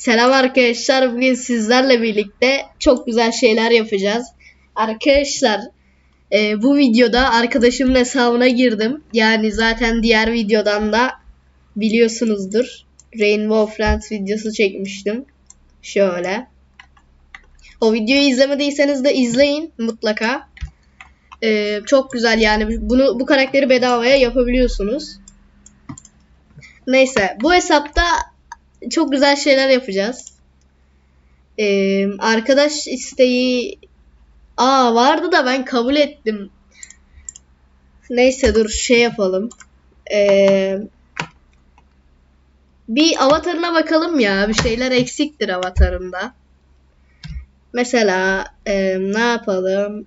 Selam arkadaşlar. Bugün sizlerle birlikte çok güzel şeyler yapacağız. Arkadaşlar e, bu videoda arkadaşımın hesabına girdim. Yani zaten diğer videodan da biliyorsunuzdur. Rainbow Friends videosu çekmiştim. Şöyle. O videoyu izlemediyseniz de izleyin mutlaka. E, çok güzel yani bunu bu karakteri bedavaya yapabiliyorsunuz. Neyse bu hesapta çok güzel şeyler yapacağız. Ee, arkadaş isteği Aa vardı da ben kabul ettim. Neyse dur şey yapalım. Ee, bir avatarına bakalım ya. Bir şeyler eksiktir avatarında. Mesela e, ne yapalım?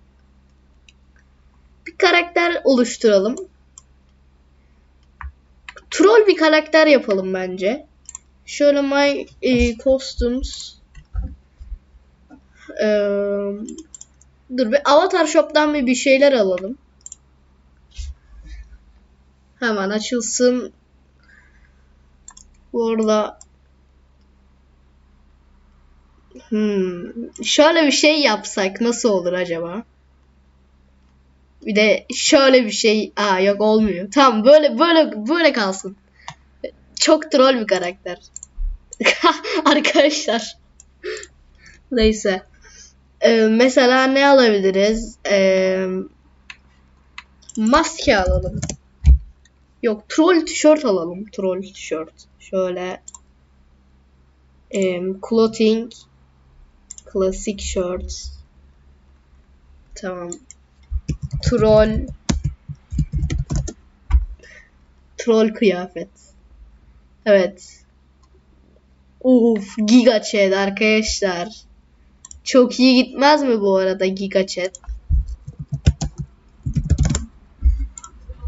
Bir karakter oluşturalım. Troll bir karakter yapalım bence. Şöyle my e, costumes e, dur bir avatar shop'tan bir bir şeyler alalım. Hemen açılsın. Bu arada hmm, şöyle bir şey yapsak nasıl olur acaba? Bir de şöyle bir şey aa yok olmuyor. Tamam böyle böyle böyle kalsın. Çok troll bir karakter. Arkadaşlar. Neyse. Ee, mesela ne alabiliriz? Ee, maske alalım. Yok troll tişört alalım. Troll tişört. Şöyle. Ee, clothing. Classic shirts. Tamam. Troll. Troll kıyafet. Evet. Uf Giga Chat arkadaşlar. Çok iyi gitmez mi bu arada Giga Chat?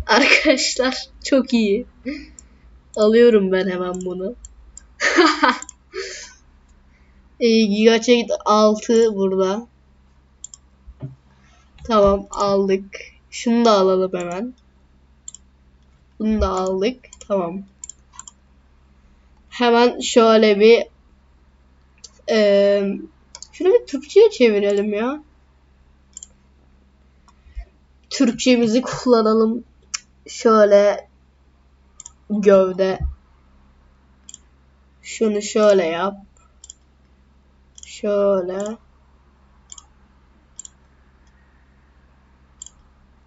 Arkadaşlar çok iyi. Alıyorum ben hemen bunu. e, Giga Chat 6 burada. Tamam aldık. Şunu da alalım hemen. Bunu da aldık. Tamam. Hemen şöyle bir e, şunu bir Türkçe'ye çevirelim ya. Türkçemizi kullanalım. Şöyle gövde. Şunu şöyle yap. Şöyle.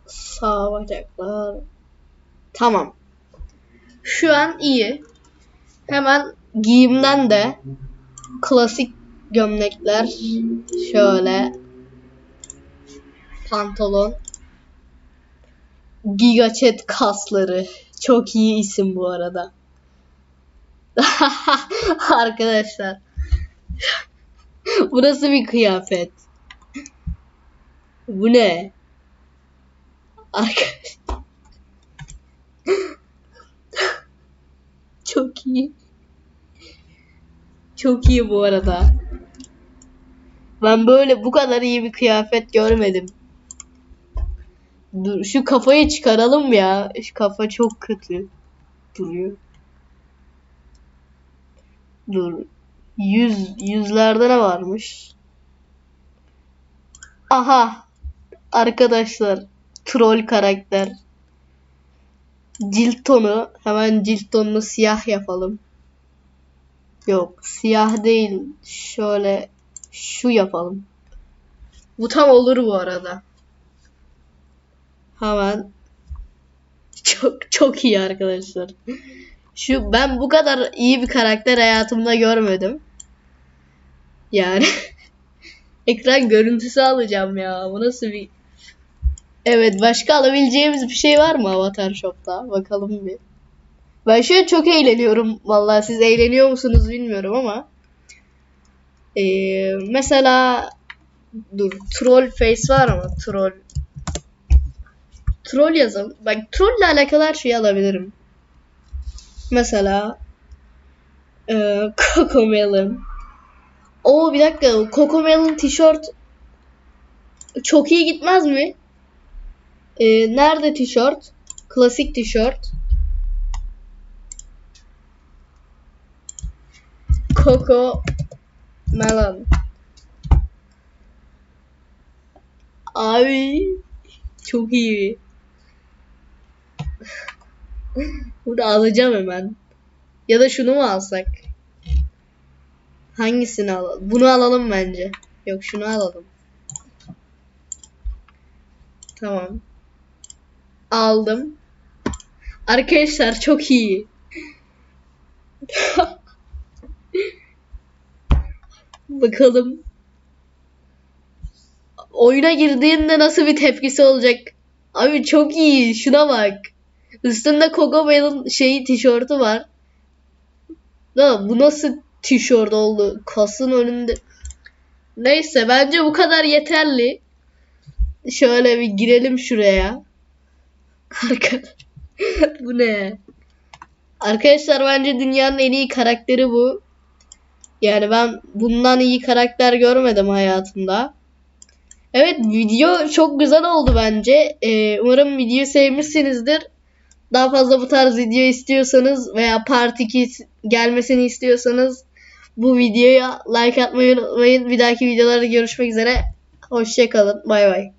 Sağ bacaklar. Tamam. Şu an iyi. Hemen giyimden de klasik gömlekler şöyle pantolon Giga Chat kasları çok iyi isim bu arada. Arkadaşlar bu nasıl bir kıyafet? Bu ne? Arkadaşlar Çok iyi. Çok iyi bu arada. Ben böyle bu kadar iyi bir kıyafet görmedim. Dur şu kafayı çıkaralım ya. Şu kafa çok kötü duruyor. Dur. Yüz, yüzlerde ne varmış? Aha. Arkadaşlar. Troll karakter. Cilt tonu. Hemen cilt tonunu siyah yapalım. Yok. Siyah değil. Şöyle şu yapalım. Bu tam olur bu arada. Hemen çok çok iyi arkadaşlar. Şu ben bu kadar iyi bir karakter hayatımda görmedim. Yani ekran görüntüsü alacağım ya. Bu nasıl bir Evet başka alabileceğimiz bir şey var mı Avatar Shop'ta? Bakalım bir. Ben an çok eğleniyorum. Vallahi siz eğleniyor musunuz bilmiyorum ama. Ee, mesela dur troll face var mı? Troll. Troll yazalım. Bak troll ile alakalı her şeyi alabilirim. Mesela e, Cocomelon. Oo bir dakika. Cocomelon tişört çok iyi gitmez mi? Ee, nerede tişört? Klasik tişört. Coco Melon. Abi çok iyi. Bunu alacağım hemen. Ya da şunu mu alsak? Hangisini alalım? Bunu alalım bence. Yok şunu alalım. Tamam. Aldım. Arkadaşlar çok iyi. Bakalım. Oyuna girdiğinde nasıl bir tepkisi olacak? Abi çok iyi. Şuna bak. Üstünde Coco Bell'in şeyi tişörtü var. Da bu nasıl tişört oldu? Kasın önünde. Neyse bence bu kadar yeterli. Şöyle bir girelim şuraya. Bu ne? Arkadaşlar bence dünyanın en iyi karakteri bu. Yani ben bundan iyi karakter görmedim hayatımda. Evet video çok güzel oldu bence. Ee, umarım videoyu sevmişsinizdir. Daha fazla bu tarz video istiyorsanız veya part 2 gelmesini istiyorsanız bu videoya like atmayı unutmayın. Bir dahaki videolarda görüşmek üzere. Hoşçakalın. Bay bay.